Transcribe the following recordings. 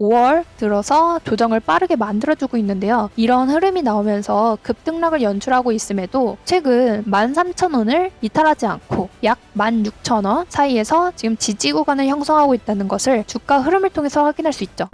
5월 들어서 조정을 빠르게 만들어주고 있는데요. 이런 흐름이 나오면서 급등락을 연출하고 있음에도 최근 13,000원을 이탈하지 않고 약 16,000원 사이에서 지금 지지 구간을 형성하고 있다는 것을 주가 흐름을 통해서 확인할 수 있죠.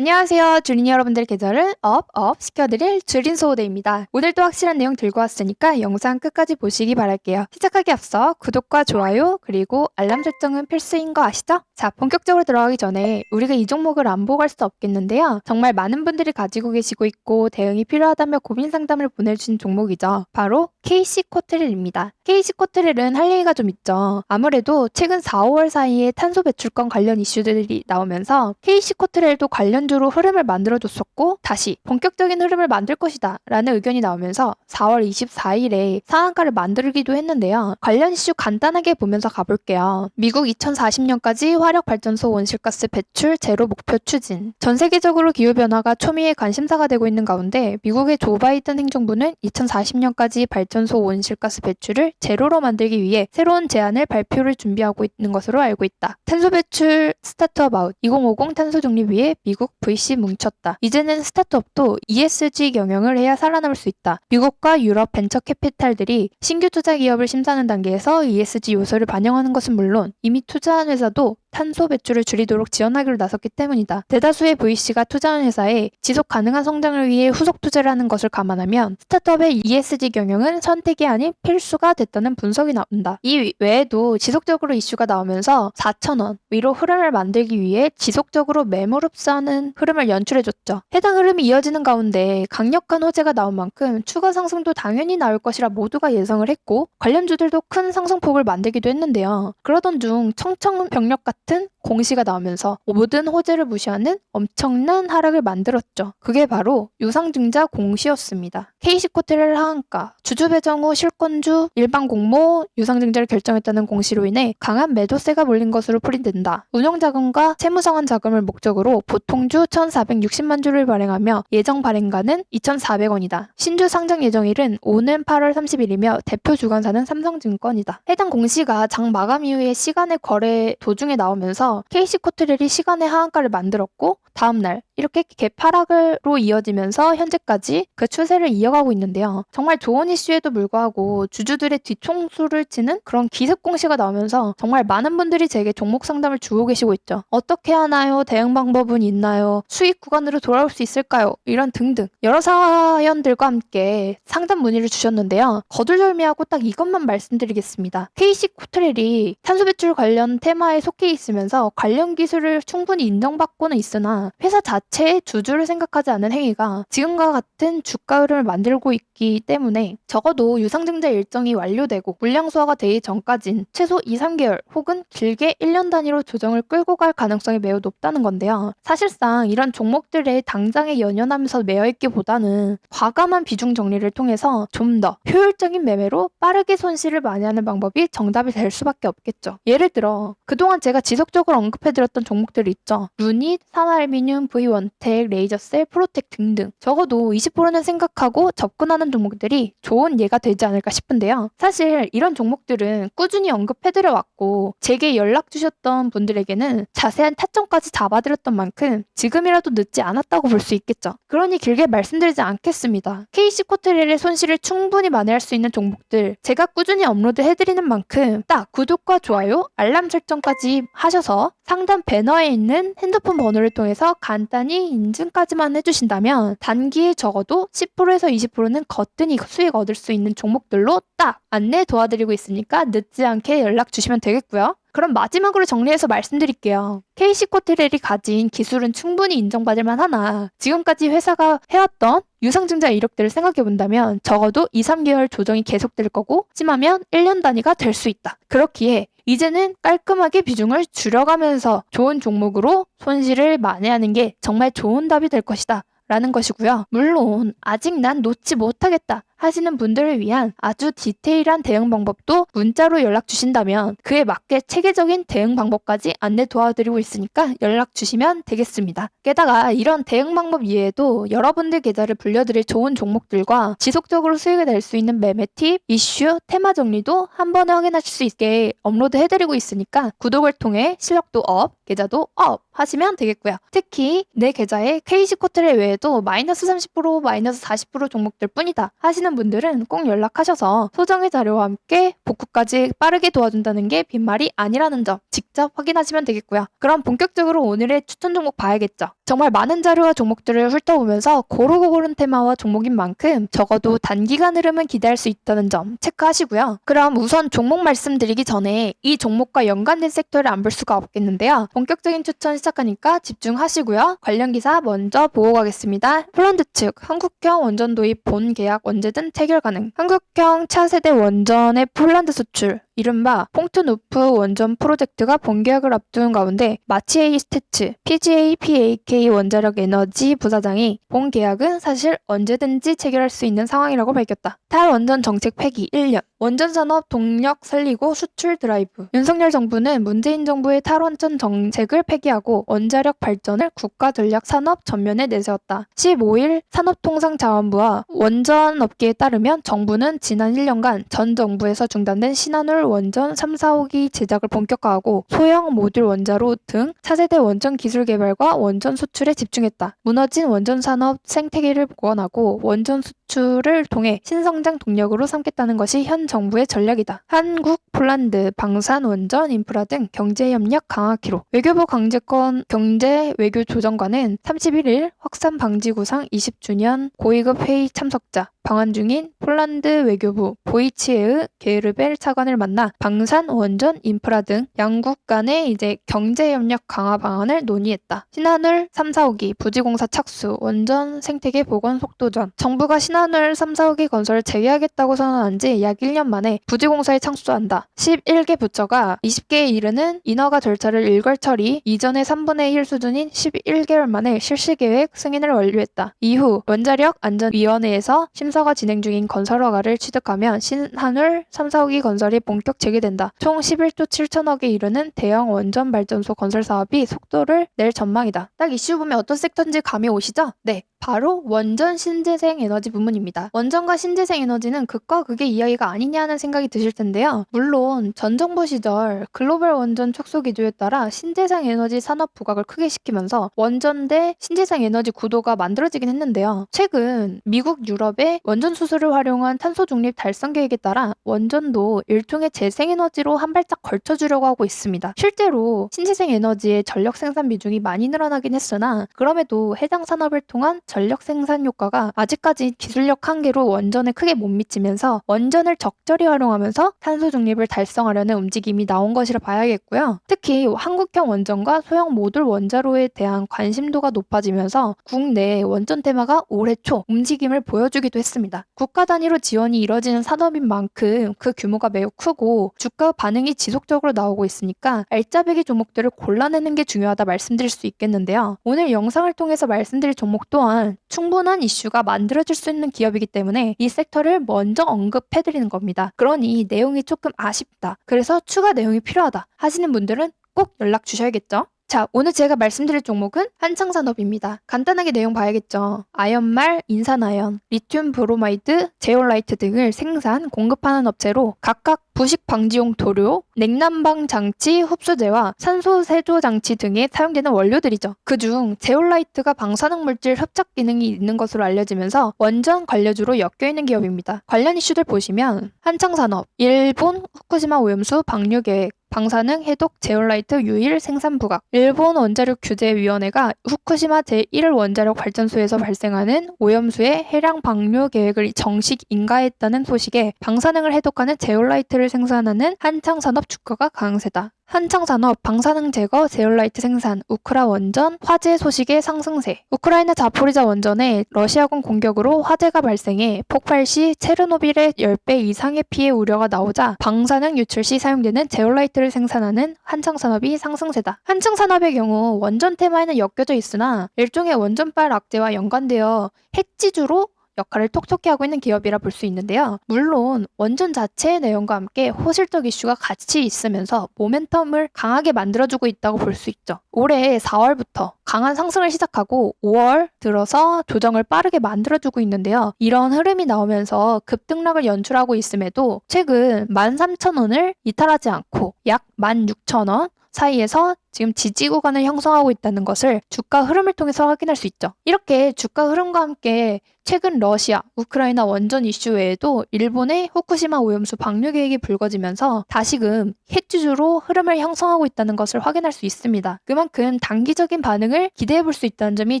안녕하세요. 주린 여러분들 계절을 업, 업 시켜드릴 주린 소호대입니다. 오늘도 확실한 내용 들고 왔으니까 영상 끝까지 보시기 바랄게요. 시작하기 앞서 구독과 좋아요, 그리고 알람 설정은 필수인 거 아시죠? 자, 본격적으로 들어가기 전에 우리가 이 종목을 안 보고 갈 수 없겠는데요. 정말 많은 분들이 가지고 계시고 있고 대응이 필요하다며 고민 상담을 보내주신 종목이죠. 바로 KC 코트릴입니다. KC 코트릴은 할 얘기가 좀 있죠. 아무래도 최근 4, 5월 사이에 탄소 배출권 관련 이슈들이 나오면서 KC 코트릴도 관련주로 흐름을 만들어줬었고 다시 본격적인 흐름을 만들 것이다 라는 의견이 나오면서 4월 24일에 상한가를 만들기도 했는데요. 관련 이슈 간단하게 보면서 가볼게요. 미국 2040년까지 화력발전소 온실가스 배출 제로 목표 추진. 전 세계적으로 기후변화가 초미의 관심사가 되고 있는 가운데 미국의 조 바이든 행정부는 2040년까지 발 전소 온실가스 배출을 제로로 만들기 위해 새로운 제안을 발표를 준비하고 있는 것으로 알고 있다. 탄소 배출 스타트업 아웃 2050 탄소 중립 위해 미국 VC 뭉쳤다. 이제는 스타트업도 ESG 경영을 해야 살아남을 수 있다. 미국과 유럽 벤처 캐피탈들이 신규 투자 기업을 심사하는 단계에서 ESG 요소를 반영하는 것은 물론 이미 투자한 회사도 탄소 배출을 줄이도록 지원하기로 나섰기 때문이다. 대다수의 VC가 투자한 회사에 지속 가능한 성장을 위해 후속 투자를 하는 것을 감안하면 스타트업의 ESG 경영은 선택이 아닌 필수가 됐다는 분석이 나온다. 이 외에도 지속적으로 이슈가 나오면서 4천원 위로 흐름을 만들기 위해 지속적으로 매물 흡수하는 흐름을 연출해줬죠. 해당 흐름이 이어지는 가운데 강력한 호재가 나온 만큼 추가 상승도 당연히 나올 것이라 모두가 예상을 했고 관련주들도 큰 상승폭을 만들기도 했는데요. 그러던 중 청청 병력 같은 같은 공시가 나오면서 모든 호재를 무시하는 엄청난 하락을 만들었죠. 그게 바로 유상증자 공시였습니다. KC코트를 하한가, 주주 배정 후 실권주 일반 공모 유상증자를 결정했다는 공시로 인해 강한 매도세가 몰린 것으로 풀이된다. 운영자금과 채무상환 자금을 목적으로 보통주 1,460만 주를 발행하며 예정 발행가는 2,400원이다. 신주 상장 예정일은 오는 8월 30일이며 대표 주관사는 삼성증권이다. 해당 공시가 장 마감 이후에 시간의 거래 도중에 나오면서 KC코트렐이 시간의 하한가를 만들었고 다음날 이렇게 개파락으로 이어지면서 현재까지 그 추세를 이어가고 있는데요. 정말 좋은 이슈에도 불구하고 주주들의 뒤통수를 치는 그런 기습 공시가 나오면서 정말 많은 분들이 제게 종목 상담을 주고 계시고 있죠. 어떻게 하나요? 대응 방법은 있나요? 수익 구간으로 돌아올 수 있을까요? 이런 등등 여러 사연들과 함께 상담 문의를 주셨는데요. 거둘절미하고 딱 이것만 말씀드리겠습니다. KC 코트렐이 탄소 배출 관련 테마에 속해 있으면서 관련 기술을 충분히 인정받고는 있으나 회사 자체의 주주를 생각하지 않는 행위가 지금과 같은 주가 흐름을 만들고 있기 때문에 적어도 유상증자 일정이 완료되고 물량 소화가 되기 전까진 최소 2, 3개월 혹은 길게 1년 단위로 조정을 끌고 갈 가능성이 매우 높다는 건데요. 사실상 이런 종목들에 당장에 연연하면서 매여 있기보다는 과감한 비중 정리를 통해서 좀 더 효율적인 매매로 빠르게 손실을 많이 하는 방법이 정답이 될 수밖에 없겠죠. 예를 들어 그동안 제가 지속적으로 언급해드렸던 종목들이 있죠. 루닛, 산화알미늄, V원텍, 레이저셀, 프로텍 등등 적어도 20%는 생각하고 접근하는 종목들이 좋은 예가 되지 않을까 싶은데요. 사실 이런 종목들은 꾸준히 언급해드려 왔고 제게 연락 주셨던 분들에게는 자세한 타점까지 잡아드렸던 만큼 지금이라도 늦지 않았다고 볼 수 있겠죠. 그러니 길게 말씀드리지 않겠습니다. KC 코트렐의 손실을 충분히 만회할 수 있는 종목들 제가 꾸준히 업로드 해드리는 만큼 딱 구독과 좋아요, 알람 설정까지 하셔서 상단 배너에 있는 핸드폰 번호를 통해서 간단히 인증까지만 해주신다면 단기에 적어도 10%에서 20%는 거뜬히 수익 얻을 수 있는 종목들로 딱 안내 도와드리고 있으니까 늦지 않게 연락 주시면 되겠고요. 그럼 마지막으로 정리해서 말씀드릴게요. KC 코트렐이 가진 기술은 충분히 인정받을 만하나 지금까지 회사가 해왔던 유상증자 이력들을 생각해 본다면 적어도 2, 3개월 조정이 계속될 거고 심하면 1년 단위가 될 수 있다. 그렇기에 이제는 깔끔하게 비중을 줄여가면서 좋은 종목으로 손실을 만회하는 게 정말 좋은 답이 될 것이다. 라는 것이고요. 물론 아직 난 놓지 못하겠다 하시는 분들을 위한 아주 디테일한 대응 방법도 문자로 연락 주신다면 그에 맞게 체계적인 대응 방법까지 안내 도와드리고 있으니까 연락 주시면 되겠습니다. 게다가 이런 대응 방법 이외에도 여러분들 계좌를 불려드릴 좋은 종목들과 지속적으로 수익을 낼 수 있는 매매 팁, 이슈, 테마 정리도 한 번에 확인하실 수 있게 업로드 해드리고 있으니까 구독을 통해 실력도 업, 계좌도 업 하시면 되겠고요. 특히 내 계좌에 KC 코트를 외에도 마이너스 30% 마이너스 40% 종목들 뿐이다 하시는 분들은 꼭 연락하셔서 소정의 자료와 함께 복구까지 빠르게 도와준다는 게 빈말이 아니라는 점 직접 확인하시면 되겠고요. 그럼 본격적으로 오늘의 추천 종목 봐야겠죠. 정말 많은 자료와 종목들을 훑어보면서 고르고 고른 테마와 종목인 만큼 적어도 단기간 흐름은 기대할 수 있다는 점 체크하시고요. 그럼 우선 종목 말씀드리기 전에 이 종목과 연관된 섹터를 안 볼 수가 없겠는데요. 본격적인 추천 시작하니까 집중하시고요. 관련 기사 먼저 보고 가겠습니다. 폴란드 측 한국형 원전 도입 본 계약 언제든 체결 가능. 한국형 차세대 원전의 폴란드 수출 이른바 퐁트누프 원전 프로젝트가 본계약을 앞둔 가운데 마치에이 스테츠 PGA PAK 원자력 에너지 부사장이 본 계약은 사실 언제든지 체결할 수 있는 상황이라고 밝혔다. 탈원전 정책 폐기 1년 원전 산업 동력 살리고 수출 드라이브 윤석열 정부는 문재인 정부의 탈원전 정책을 폐기하고 원자력 발전을 국가 전략 산업 전면에 내세웠다. 15일 산업통상자원부와 원전 업계에 따르면 정부는 지난 1년간 전 정부에서 중단된 신한울 원전 3, 4호기 제작을 본격화하고 소형 모듈 원자로 등 차세대 원전 기술 개발과 원전 수출에 집중했다. 무너진 원전 산업 생태계를 복원하고 원전 수출을 통해 신성장 동력으로 삼겠다는 것이 현 정부의 전략이다. 한국, 폴란드, 방산 원전 인프라 등 경제 협력 강화 기록. 외교부 강제권 경제 외교 조정관은 31일 확산 방지 구상 20주년 고위급 회의 참석자 방한 중인 폴란드 외교부 보이치에의 게르벨 차관을 만나 방산 원전 인프라 등 양국 간의 이제 경제 협력 강화 방안을 논의했다. 신한울 3, 4호기 부지공사 착수 원전 생태계 복원 속도전 정부가 신한울 3, 4호기 건설을 재개하겠다고 선언한 지 약 1년 만에 부지공사에 착수한다. 11개 부처가 20개에 이르는 인허가 절차를 일괄 처리 이전의 3분의 1 수준인 11개월 만에 실시 계획 승인을 완료했다. 이후 원자력 안전위원회에서 심 사가 진행 중인 건설 허가를 취득하면 신한울 3, 4호기 건설이 본격 재개된다. 총 11조 7천억에 이르는 대형 원전 발전소 건설 사업이 속도를 낼 전망이다. 딱 이슈 보면 어떤 섹터인지 감이 오시죠? 네. 바로 원전 신재생 에너지 부문입니다. 원전과 신재생 에너지는 극과 극의 이야기가 아니냐는 생각이 드실 텐데요. 물론 전 정부 시절 글로벌 원전 촉소 기조에 따라 신재생 에너지 산업 부각을 크게 시키면서 원전 대 신재생 에너지 구도가 만들어지긴 했는데요. 최근 미국 유럽의 원전 수소를 활용한 탄소 중립 달성 계획에 따라 원전도 일종의 재생 에너지로 한 발짝 걸쳐 주려고 하고 있습니다. 실제로 신재생 에너지의 전력 생산 비중이 많이 늘어나긴 했으나 그럼에도 해당 산업을 통한 전력 생산 효과가 아직까지 기술력 한계로 원전에 크게 못 미치면서 원전을 적절히 활용하면서 탄소 중립을 달성하려는 움직임이 나온 것이라 봐야겠고요. 특히 한국형 원전과 소형 모듈 원자로에 대한 관심도가 높아지면서 국내 원전 테마가 올해 초 움직임을 보여주기도 했습니다. 국가 단위로 지원이 이뤄지는 산업인 만큼 그 규모가 매우 크고 주가 반응이 지속적으로 나오고 있으니까 알짜배기 종목들을 골라내는 게 중요하다 말씀드릴 수 있겠는데요. 오늘 영상을 통해서 말씀드릴 종목 또한 충분한 이슈가 만들어질 수 있는 기업이기 때문에 이 섹터를 먼저 언급해드리는 겁니다. 그러니 내용이 조금 아쉽다. 그래서 추가 내용이 필요하다 하시는 분들은 꼭 연락 주셔야겠죠? 자, 오늘 제가 말씀드릴 종목은 한창산업입니다. 간단하게 내용 봐야겠죠. 아연말, 인산아연, 리튬 브로마이드, 제올라이트 등을 생산, 공급하는 업체로 각각 부식 방지용 도료, 냉난방 장치, 흡수제와 산소 세조 장치 등에 사용되는 원료들이죠. 그중 제올라이트가 방사능 물질 흡착 기능이 있는 것으로 알려지면서 원전 관료주로 엮여 있는 기업입니다. 관련 이슈들 보시면 한창산업, 일본 후쿠시마 오염수 방류 계획, 방사능 해독 제올라이트 유일 생산 부각. 일본 원자력 규제위원회가 후쿠시마 제1 원자력 발전소에서 발생하는 오염수의 해량 방류 계획을 정식 인가했다는 소식에 방사능을 해독하는 제올라이트를 생산하는 한창 산업 주가가 강세다. 한창산업, 방사능 제거, 제올라이트 생산, 우크라 원전, 화재 소식의 상승세. 우크라이나 자포리자 원전에 러시아군 공격으로 화재가 발생해 폭발 시 체르노빌의 10배 이상의 피해 우려가 나오자 방사능 유출 시 사용되는 제올라이트 를 생산하는 한창산업이 상승세다. 한창산업의 경우 원전 테마에는 엮여져 있으나 일종의 원전발 악재와 연관되어 핵지주로 역할을 톡톡히 하고 있는 기업이라 볼 수 있는데요. 물론 원전 자체의 내용과 함께 호실적 이슈가 같이 있으면서 모멘텀을 강하게 만들어주고 있다고 볼 수 있죠. 올해 4월부터 강한 상승을 시작하고 5월 들어서 조정을 빠르게 만들어주고 있는데요. 이런 흐름이 나오면서 급등락을 연출하고 있음에도 최근 13,000원을 이탈하지 않고 약 16,000원 사이에서 지금 지지 구간을 형성하고 있다는 것을 주가 흐름을 통해서 확인할 수 있죠. 이렇게 주가 흐름과 함께 최근 러시아, 우크라이나 원전 이슈 외에도 일본의 후쿠시마 오염수 방류 계획이 불거지면서 다시금 해주주로 흐름을 형성하고 있다는 것을 확인할 수 있습니다. 그만큼 단기적인 반응을 기대해 볼 수 있다는 점이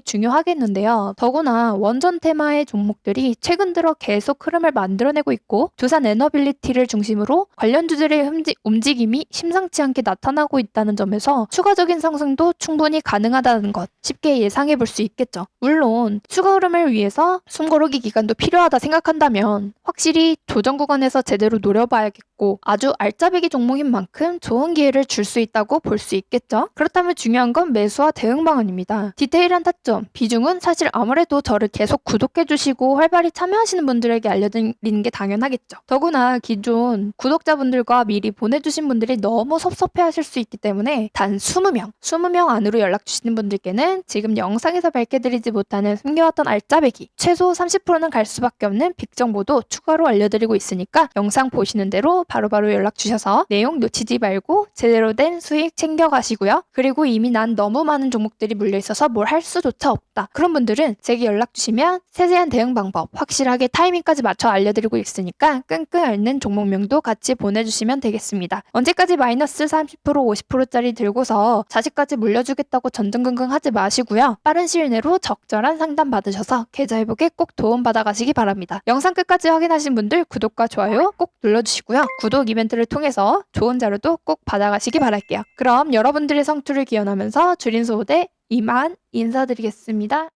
중요하겠는데요. 더구나 원전 테마의 종목들이 최근 들어 계속 흐름을 만들어내고 있고 두산 에너빌리티를 중심으로 관련주들의 움직임이 심상치 않게 나타나고 있다는 점에서 추 가적인 상승도 충분히 가능하다는 것 쉽게 예상해 볼 수 있겠죠. 물론 추가 흐름을 위해서 숨고르기 기간도 필요하다 생각한다면 확실히 조정 구간에서 제대로 노려봐야겠고 아주 알짜배기 종목인 만큼 좋은 기회를 줄 수 있다고 볼 수 있겠죠. 그렇다면 중요한 건 매수와 대응 방안입니다. 디테일한 타점, 비중은 사실 아무래도 저를 계속 구독해 주시고 활발히 참여하시는 분들에게 알려드리는 게 당연하겠죠. 더구나 기존 구독자분들과 미리 보내주신 분들이 너무 섭섭해 하실 수 있기 때문에 단 20명, 20명 안으로 연락 주시는 분들께는 지금 영상에서 밝혀드리지 못하는 숨겨왔던 알짜배기, 최소 30%는 갈 수밖에 없는 빅 정보도 추가로 알려드리고 있으니까 영상 보시는 대로 바로 바로 연락 주셔서 내용 놓치지 말고 제대로 된 수익 챙겨가시고요. 그리고 이미 난 너무 많은 종목들이 물려 있어서 뭘 할 수조차 없다. 그런 분들은 제게 연락 주시면 세세한 대응 방법 확실하게 타이밍까지 맞춰 알려드리고 있으니까 끙끙 앓는 종목명도 같이 보내주시면 되겠습니다. 언제까지 마이너스 30% 50%짜리 들고서 자식까지 물려주겠다고 전전긍긍 하지 마시고요. 빠른 시일 내로 적절한 상담 받으셔서 계좌 회복에 꼭 도움 받아 가시기 바랍니다. 영상 끝까지 확인하신 분들 구독과 좋아요 꼭 눌러주시고요. 구독 이벤트를 통해서 좋은 자료도 꼭 받아가시기 바랄게요. 그럼 여러분들의 성투를 기원하면서 주린 소호대 이만 인사드리겠습니다.